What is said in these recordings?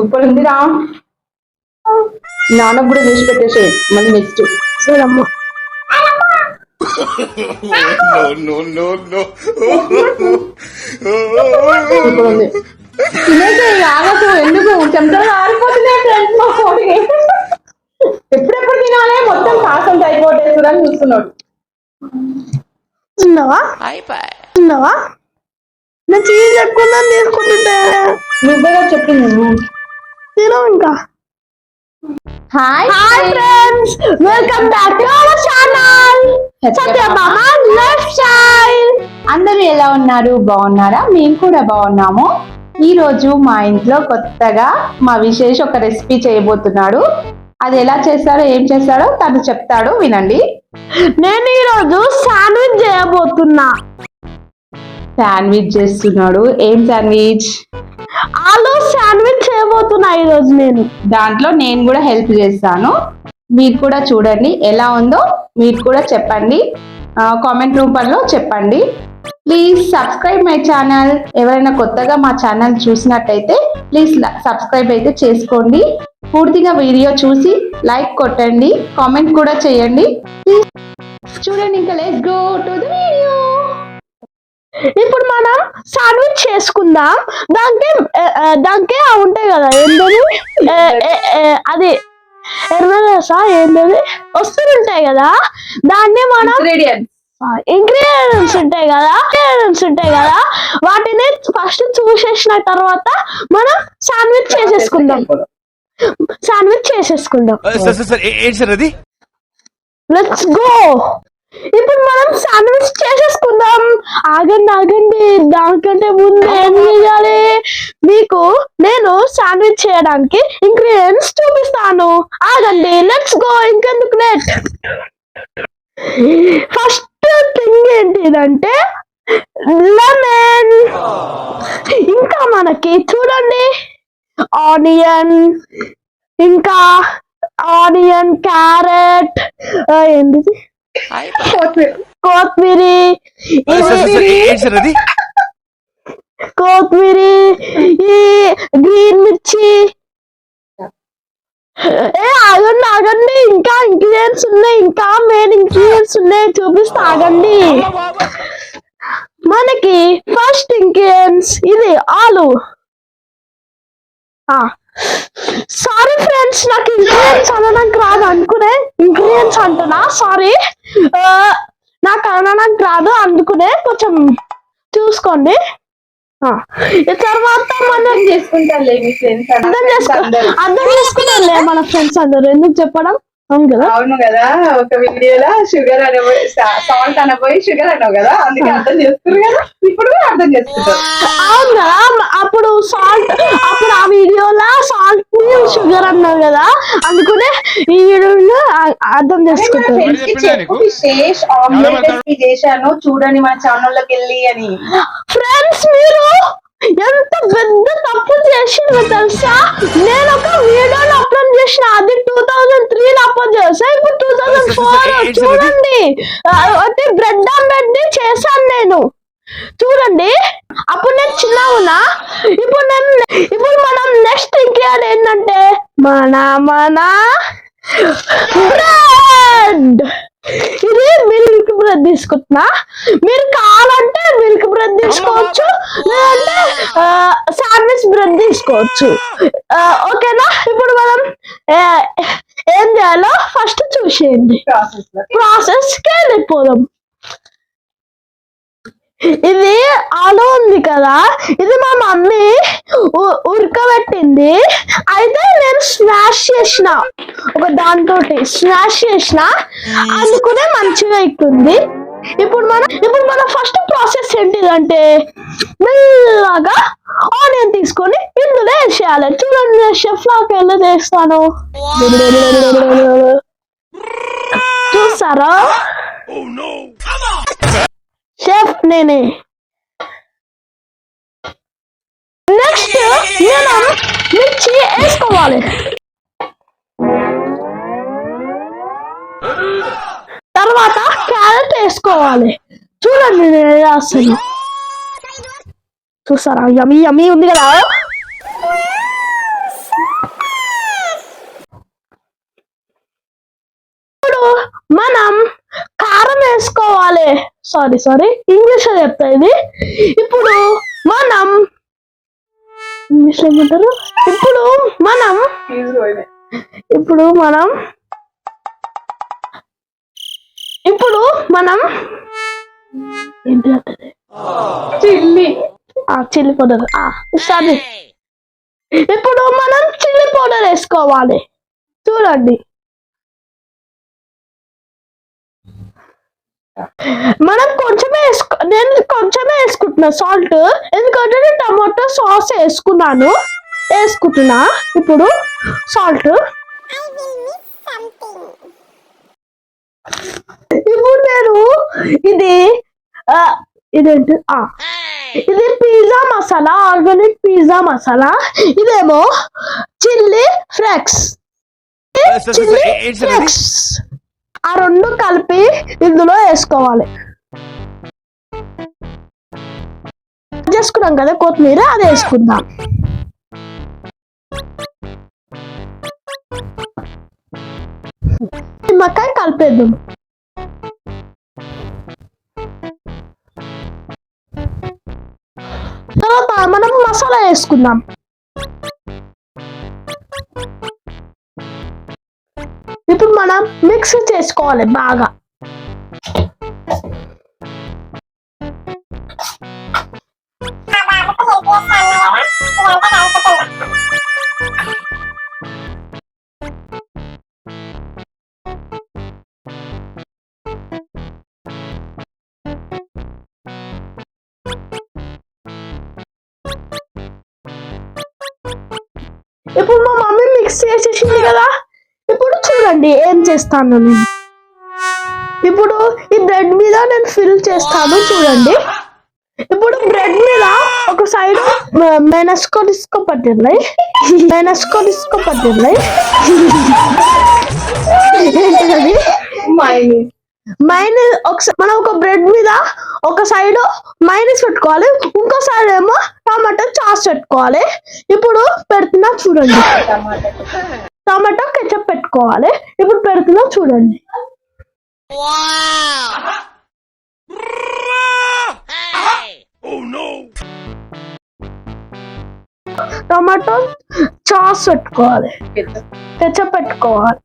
Super ఉందిరా నాన్నకు కూడా చేసి పెట్టేసే మళ్ళీ నెక్స్ట్ ఆగకు ఎందుకు? చెమటలు ఆరిపోతున్నాయి ఫ్రెండ్స్ మా కోడికి ఎప్పుడెప్పుడు తినాలి? మొత్తం కాసం అయిపోతేస్తుందని చూస్తున్నాడు. తిన్నావా? నేను చీజ్ ఎక్కువ తీసుకుంటుంటే. చెప్పింది తినవు ఇంకా? Hi hi friends welcome back to our channel Satyabhama lifestyle అందరూ ఎలా ఉన్నారు? బాగున్నారా? మేము కూడా బాగున్నాము. ఈ రోజు మా ఇంట్లో కొత్తగా మా విశేష్ ఒక రెసిపీ చేయబోతున్నాడు. అది ఎలా చేస్తాడో ఏం చేస్తాడో తను చెప్తాడు. వినండి. నేను ఈరోజు శాండ్విచ్ చేయబోతున్నా. శాండ్విచ్ చేస్తున్నాడు. ఏం శాండ్విచ్ ఆలో శాండ్విచ్ చేయబోతున్నా ఈరోజు నేను. దాంట్లో నేను కూడా హెల్ప్ చేస్తాను. మీరు కూడా చూడండి ఎలా ఉందో. మీరు కూడా చెప్పండి. కామెంట్ రూపంలో చెప్పండి. ప్లీజ్ సబ్స్క్రైబ్ మై ఛానల్ ఎవరైనా కొత్తగా మా ఛానల్ చూసినట్టయితే ప్లీజ్ సబ్స్క్రైబ్ అయితే చేసుకోండి. పూర్తిగా వీడియో చూసి లైక్ కొట్టండి. కామెంట్ కూడా చేయండి. ప్లీజ్ చూడండి ఇంకా let's go to the video ఇప్పుడు మనం శాండ్విచ్ చేసుకుందాం? దానికి దానికి అవి ఉంటాయి కదా ఏంటది? అది ఎర్రదస ఏంటది? వస్తుంటాయి కదా దాన్ని మనం ఇంగ్రీడియంట్స్ ఇంగ్రీడియంట్స్ ఉంటాయి కదా ఇంగ్రీడియంట్స్ ఉంటాయి కదా వాటిని ఫస్ట్ చూసేసిన తర్వాత మనం శాండ్విచ్ చేసేసుకుందాం. శాండ్విచ్ చేసేసుకుందాం. సార్ సార్ సార్ ఏంటి సార్ అది? లెట్స్ గో ఇప్పుడు మనం శాండ్విచ్ చేసేసుకుందాం. ఆగండి ఆగండి. దానికంటే ముందు ఏం చేయాలి? మీకు నేను శాండ్విచ్ చేయడానికి ఇంగ్రీడియంట్స్ చూపిస్తాను. ఆగండి లెట్స్ గో ఇంకెందుకు లేట్ ఫస్ట్ థింగ్ ఏంటిదంటే లెమన్ ఇంకా మనకి చూడండి ఆనియన్ ఇంకా ఆనియన్ క్యారెట్ ఏంటిది? అది? కొత్తిమీర ఈ గ్రీన్ మిర్చి. ఏ ఆగండి ఆగండి ఇంకా ఇంగ్రీడియంట్స్ ఉన్నాయి ఇంకా మెయిన్ ఇంగ్రీడియంట్స్ ఉన్నాయి చూపిస్తా ఆగండి. మనకి ఫస్ట్ ఇంగ్రీడియంట్స్ ఇది ఆలు. సారీ ఫ్రెండ్స్ నాకు ఇంగ్రీడియంట్స్ అనడానికి రాదు అనుకునే ఇంగ్రీడియంట్స్ అంటున్నా. సారీ నాకు అనడానికి రాదు అందుకునే కొంచెం చూసుకోండి. తర్వాత మనం అర్థం చేసుకో అర్థం చేసుకున్నారులే మన ఫ్రెండ్స్ అందరు. ఎందుకు చెప్పడం? అవును కదా? అవును కదా. ఒక వీడియోలో షుగర్ అనబోయి సాల్ట్ అనబోయి షుగర్ అన్నావు కదా. అందుకే అర్థం చేస్తున్నారు కదా. ఇప్పుడు కూడా అర్థం చేసుకుంటారు అవును? కదా అప్పుడు సాల్ట్ అప్పుడు ఆ వీడియోలో సాల్ట్ షుగర్ అన్నారు కదా. అందుకనే ఈ వీడియోలో అర్థం చేసుకుంటారు విశేష్ ఆమ్లెట్ చేశాను. చూడండి మన ఛానల్లోకి వెళ్ళి అని. ఫ్రెండ్స్ మీరు? ఎంత పెద్ద తప్పు చేసిండ్రో తెలుసా? నేను ఒక వీడియోని అప్లోడ్ చేసిన అది టూ థౌజండ్ త్రీ లో అప్లోడ్ చేసా ఇప్పుడు టూ థౌజండ్ ఫోర్ చూడండి. అయితే బ్రెడ్ ఆమ్లెట్ చేశాను నేను. చూడండి. అప్పుడు నేను చిన్న ఉన్నా. ఇప్పుడు నేను ఇప్పుడు మనం నెక్స్ట్ ఇంకేది ఏంటంటే మన మన బ్రెడ్ ఇది మిల్క్ బ్రెడ్ తీసుకుంటున్నా. మీరు కావాలంటే మిల్క్ బ్రెడ్ తీసుకోవచ్చు. లేదంటే శాండ్విచ్ బ్రెడ్ తీసుకోవచ్చు. ఓకేనా? ఇప్పుడు మనం ఏం చేయాలో ఫస్ట్ చూసేయండి. ప్రాసెస్ వెళ్ళిపోదాం. ఇది ఆలు ఉంది కదా. ఇది మా మమ్మీ ఉ- ఉడకబెట్టింది అయితే నేను స్మాష్ చేసిన. ఒక దాంతో స్మాష్ చేసిన. అందుకునే మంచిగా ఎక్కుంది ఇప్పుడు మనం ఇప్పుడు మన ఫస్ట్ ప్రాసెస్ ఏంటిదంటే మెల్లగా ఆనియన్ తీసుకొని ఇందులో వేసేయాలి. చూడండి షెఫ్ లాగా ఎలా చేస్తాను. chef, nene. Next, nena, Michi Escobar. Tarvat, kállt Escobar. Tú la nene, la seno. Tú sarà, yami, un día ¿eh? la veo. Manam, వేసుకోవాలి సారీ సారీ ఇంగ్లీష్లో చెప్తా ఇది. ఇప్పుడు మనం ఇంగ్లీష్ ఏమంటారు? ఇప్పుడు మనం ఇప్పుడు మనం ఇప్పుడు మనం ఏంటి అంటది? చిల్లి. ఆ చిల్లీ పౌడర్. ఆ సరే ఇప్పుడు మనం చిల్లీ పౌడర్ వేసుకోవాలి. చూడండి. మనం కొంచెమే వేసుకో నేను కొంచెమే వేసుకుంటున్నా సాల్ట్ ఎందుకంటే నేను టమాటో సాస్ వేసుకున్నాను. వేసుకుంటున్నా. ఇప్పుడు సాల్ట్ ఇప్పుడు నేను ఇది ఇదేంటి? ఇది pizza masala organic pizza masala ఇదేమో చిల్లీ ఫ్లేక్స్ చిల్లీ ఫ్లేక్స్ ఆ రెండు కలిపి ఇందులో వేసుకోవాలి. చేసుకున్నాం కదా కొత్తిమీర అది వేసుకుందాం. నిమ్మకాయ కలిపేద్దాం. తర్వాత మనం మసాలా వేసుకుందాం. మిక్స్ చేసుకోవాలి బాగా ఇప్పుడు మా మమ్మీ మిక్స్ చేసేసింది కదా ఇప్పుడు చూడండి ఏం చేస్తాను నేను? ఇప్పుడు ఈ బ్రెడ్ మీద నేను ఫిల్ చేస్తాను చూడండి. ఇప్పుడు బ్రెడ్ మీద ఒక సైడ్ మెనస్కో డిస్కో పట్టిర్లై మెనస్కో డిస్కో పట్టిర్లై ఏంటిది మైనస్ ఒక మనం ఒక బ్రెడ్ మీద ఒక సైడ్ మైనస్ పెట్టుకోవాలి. ఇంకో సైడ్ ఏమో టమాటో చాస్ పెట్టుకోవాలి. ఇప్పుడు పెడుతున్నా చూడండి. టమాటో కెచప్ పెట్టుకోవాలి. ఇప్పుడు పెడుతున్నా చూడండి. టమాటో చాస్ పెట్టుకోవాలి. కెచప్ పెట్టుకోవాలి.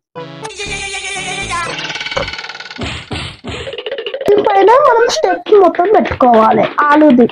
ఈ పైన మనం స్టెప్ మొత్తం పెట్టుకోవాలి. ఆలుది.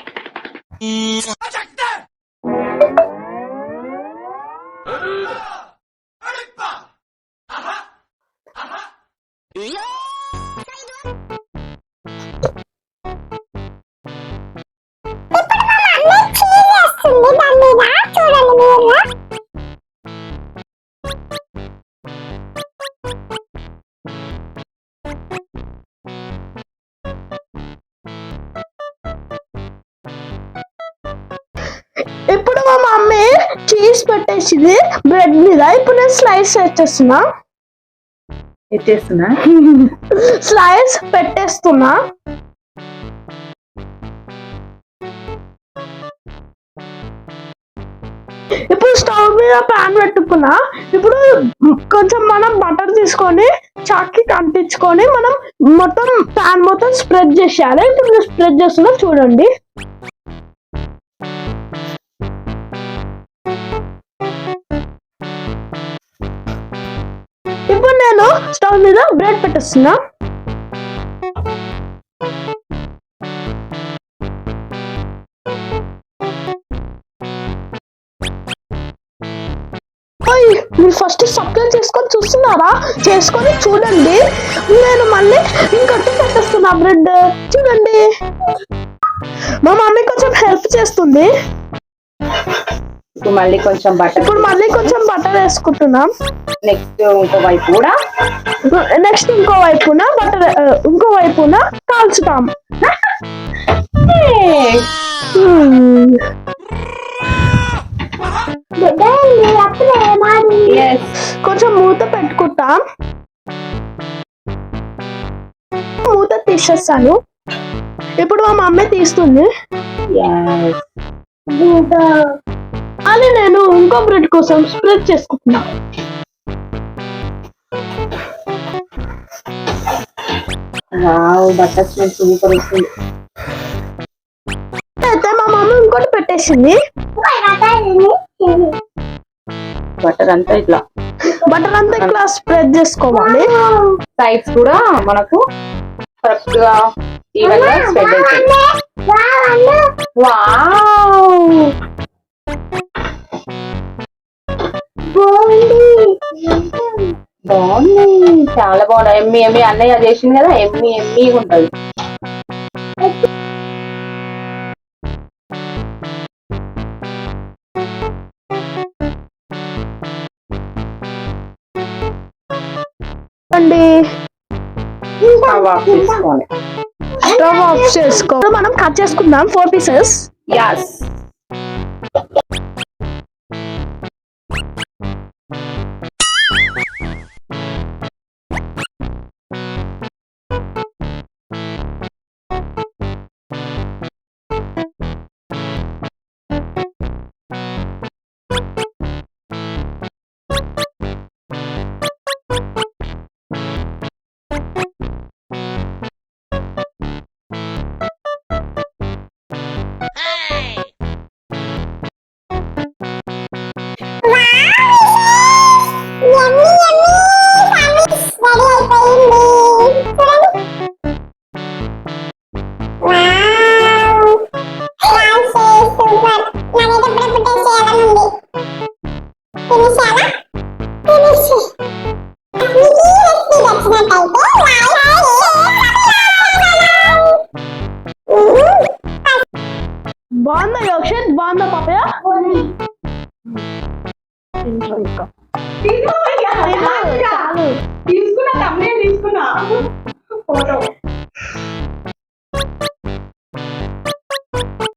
ఇప్పుడు మా మమ్మీ చీజ్ పెట్టేసింది బ్రెడ్ మీద. ఇప్పుడు నేను స్లైస్ చేస్తున్నా. ఎత్తేస్తున్నా? స్లైస్ పెట్టేస్తున్నా. ఇప్పుడు స్టవ్ మీద పాన్ పెట్టుకున్నా ఇప్పుడు కొంచెం మనం బటర్ తీసుకొని చాక్కి కంటించుకొని మనం మొత్తం పాన్ మొత్తం స్ప్రెడ్ చేసేయాలి. ఇప్పుడు స్ప్రెడ్ చేస్తున్నా చూడండి. ఇప్పుడు నేను స్టవ్ మీద బ్రెడ్ పెట్టేస్తున్నా. ఫస్ట్ సబ్స్క్రైబ్ చేసుకొని చూస్తున్నారా? చేసుకొని చూడండి. నేను మళ్ళీ ఇంకొకటి పెట్టేస్తున్నా బ్రెడ్. చూడండి. మా మమ్మీ కొంచెం హెల్ప్ చేస్తుంది. ఇప్పుడు మళ్ళీ కొంచెం బటర్ ఇప్పుడు మళ్ళీ కొంచెం బటర్ వేసుకుంటున్నాం. నెక్స్ట్ ఇంకో వైపు కూడా. నెక్స్ట్ ఇంకో వైపున? బటర్ ఇంకో వైపున? కాల్చుతాం. కొంచెం మూత పెట్టుకుంటాం. మూత తీసేస్తాను. ఇప్పుడు మా మమ్మీ తీస్తుంది. అని నేను ఇంకో బ్రెడ్ కోసం స్ప్రెడ్ చేసుకుంటున్నా. వావ్ బటర్ స్మెల్ సూపర్ వస్తుంది. అయితే మా మమ్మీ ఇంకోటి పెట్టేసింది. బటర్ అంతా ఇట్లా. బటర్ అంతా ఇట్లా స్ప్రెడ్ చేసుకోవాలి. సైడ్స్ కూడా మనకు కరెక్ట్గా ఈవెన్గా స్ప్రెడ్ అవుతుంది వావ్ బాగుంది? చాలా బాగుంది. ఎమ్మి ఎమ్మి అన్నయ్య చేసింది కదా ఎమ్మి ఎమ్మి ఉంటది. స్టవ్ ఆఫ్ చేసుకోవాలి స్టవ్ ఆఫ్ చేసుకో మనం కట్ చేసుకుందాం ఫోర్ పీసెస్ యాస్ బాగుందా యోక్షిత్ బాగుందా పాపయ్య తీసుకున్నా